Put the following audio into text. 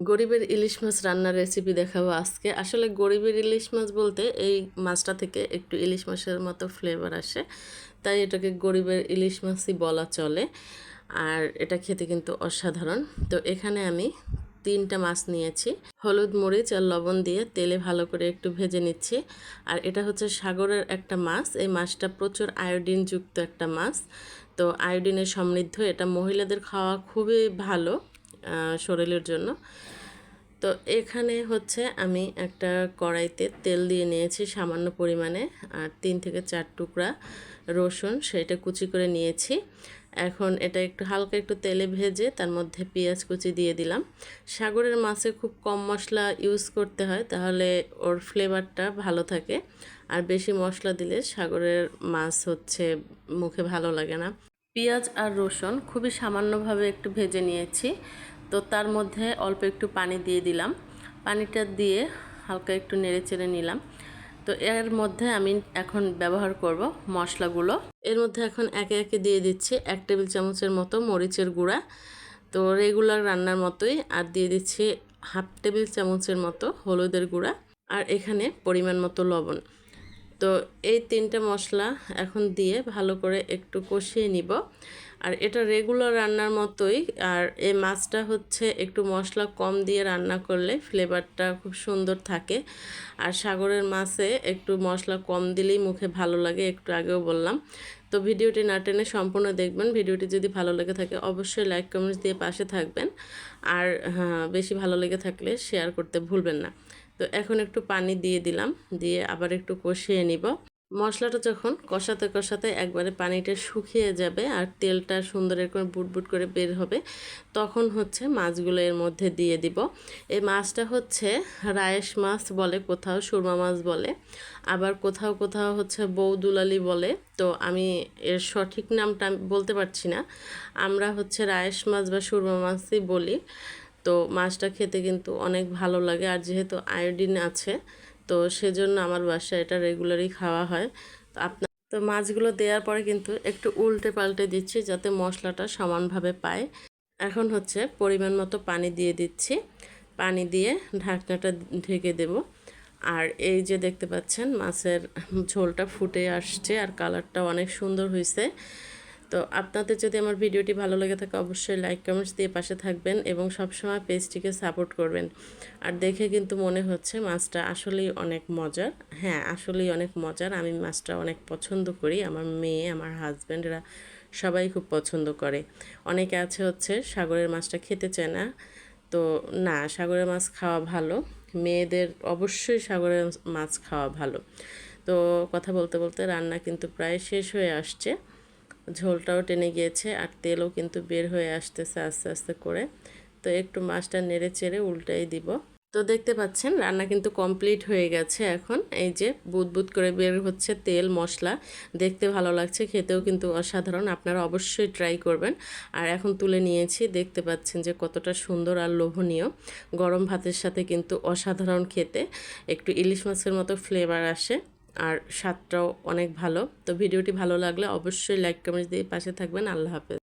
গরিবের ইলিশ মাছ রান্নার রেসিপি দেখাবো আজকে। আসলে গরিবের ইলিশ মাছ বলতে এই মাছটা থেকে একটু ইলিশ মাছের মতো ফ্লেভার আসে, তাই এটাকে গরিবের ইলিশ মাছই বলা চলে। আর এটা খেতে কিন্তু অসাধারণ। তো এখানে আমি তিনটা মাছ নিয়েছি, হলুদ মরিচ আর লবণ দিয়ে তেলে ভালো করে একটু ভেজে নিচ্ছি। আর এটা হচ্ছে সাগরের একটা মাছ, এই মাছটা প্রচুর আয়োডিনযুক্ত একটা মাছ। তো আয়োডিনের সমৃদ্ধ, এটা মহিলাদের খাওয়া খুবই ভালো। শরীরের জন্য। তো এখানে হচ্ছে আমি একটা কড়াইতে তেল দিয়ে নিয়েছি সামান্য পরিমাণে, আর তিন থেকে চার টুকরা রসুন সেটা কুচি করে নিয়েছি। এখন এটা একটু হালকা একটু তেলে ভেজে তার মধ্যে পেঁয়াজ কুচি দিয়ে দিলাম। সাগরের মাছে খুব কম মশলা ইউজ করতে হয়, তাহলে ওর ফ্লেভারটা ভালো থাকে। আর বেশি মশলা দিলে সাগরের মাছ হচ্ছে মুখে ভালো লাগে না। পেঁয়াজ আর রসুন খুবই সামান্যভাবে একটু ভেজে নিয়েছি। তো তার মধ্যে অল্প একটু পানি দিয়ে দিলাম। পানিটা দিয়ে হালকা একটু নেড়ে চেড়ে নিলাম। তো এর মধ্যে আমি এখন ব্যবহার করব মশলাগুলো। এর মধ্যে এখন একে একে দিয়ে দিচ্ছি এক টেবিল চামচের মতো মরিচের গুঁড়া। তো রেগুলার রান্নার মতোই আর দিয়ে দিচ্ছি হাফ টেবিল চামচের মতো হলুদের গুঁড়া। আর এখানে পরিমাণ মতো লবণ। তো এই তিনটে মশলা এখন দিয়ে ভালো করে একটু কষিয়ে নিব। আর এটা রেগুলার রান্নার মতোই, আর এই মাছটা হচ্ছে একটু মশলা কম দিয়ে রান্না করলে ফ্লেভারটা খুব সুন্দর থাকে। আর সাগরের মাছে একটু মশলা কম দিলেই মুখে ভালো লাগে, একটু আগেও বললাম। তো ভিডিওটি না টেনে সম্পূর্ণ দেখবেন। ভিডিওটি যদি ভালো লেগে থাকে অবশ্যই লাইক কমেন্টস দিয়ে পাশে থাকবেন। আর হ্যাঁ বেশি ভালো লেগে থাকলে শেয়ার করতে ভুলবেন না। তো এখন একটু পানি দিয়ে দিলাম, দিয়ে আবার একটু কষিয়ে নিব। মশলাটা যখন কষাতে কষাতে একবারে পানিটা শুকিয়ে যাবে আর তেলটা সুন্দর এরকম বুটবুট করে বের হবে, তখন হচ্ছে মাছগুলো এর মধ্যে দিয়ে দিব। এই মাছটা হচ্ছে রায়েশ মাছ বলে, কোথাও সুরমা মাছ বলে, আবার কোথাও কোথাও হচ্ছে বউ দুলালি বলে। তো আমি এর সঠিক নামটা বলতে পারছি না। আমরা হচ্ছে রায়েশ মাছ বা সুরমা মাছই বলি। তো মাছটা খেতে কিন্তু অনেক ভালো লাগে। আর যেহেতু আয়োডিন আছে, তো সেজন্য আমার বাসায় এটা রেগুলারই খাওয়া হয়। তো আপনার তো মাছগুলো দেওয়ার পরে কিন্তু একটু উল্টে পাল্টে দিচ্ছি যাতে মশলাটা সমানভাবে পায়। এখন হচ্ছে পরিমাণ মতো পানি দিয়ে দিচ্ছি। পানি দিয়ে ঢাকনাটা ঢেকে দেব। আর এই যে দেখতে পাচ্ছেন, মাছের ঝোলটা ফুটে আসছে আর কালারটা অনেক সুন্দর হয়েছে তো আপনাদের যদি আমার ভিডিওটি ভালো লেগে থাকে, অবশ্যই লাইক কমেন্টস দিয়ে পাশে থাকবেন এবং সবসময় পেজটিকে সাপোর্ট করবেন। আর দেখে কিন্তু মনে হচ্ছে মাছটা আসলেই অনেক মজার। হ্যাঁ আসলেই অনেক মজার। আমি মাছটা অনেক পছন্দ করি। আমার মেয়ে, আমার হাজব্যান্ডরা সবাই খুব পছন্দ করে। অনেকে আছে হচ্ছে সাগরের মাছটা খেতে চায় না। তো না, সাগরের মাছ খাওয়া ভালো। মেয়েদের অবশ্যই সাগরের মাছ খাওয়া ভালো। তো কথা বলতে বলতে রান্না কিন্তু প্রায় শেষ হয়ে আসছে। ঝোলটাও টেনে গিয়েছে আর তেলও কিন্তু বের হয়ে আসতেছে আস্তে আস্তে করে। তো একটু মাছটা নেড়ে চেড়ে উল্টাই দিব। তো দেখতে পাচ্ছেন, রান্না কিন্তু কমপ্লিট হয়ে গেছে এখন। এই যে বুদ বুদ করে বের হচ্ছে তেল, মশলা। দেখতে ভালো লাগছে, খেতেও কিন্তু অসাধারণ। আপনারা অবশ্যই ট্রাই করবেন। আর এখন তুলে নিয়েছি, দেখতে পাচ্ছেন যে কতটা সুন্দর আর লোভনীয়। গরম ভাতের সাথে কিন্তু অসাধারণ খেতে। একটু ইলিশ মাছের মতো ফ্লেভার আসে। আর স্বাদটাও অনেক ভালো। তো ভিডিওটি ভালো লাগলে অবশ্যই লাইক কমেন্ট দিয়ে পাশে থাকবেন। আল্লাহ হাফেজ।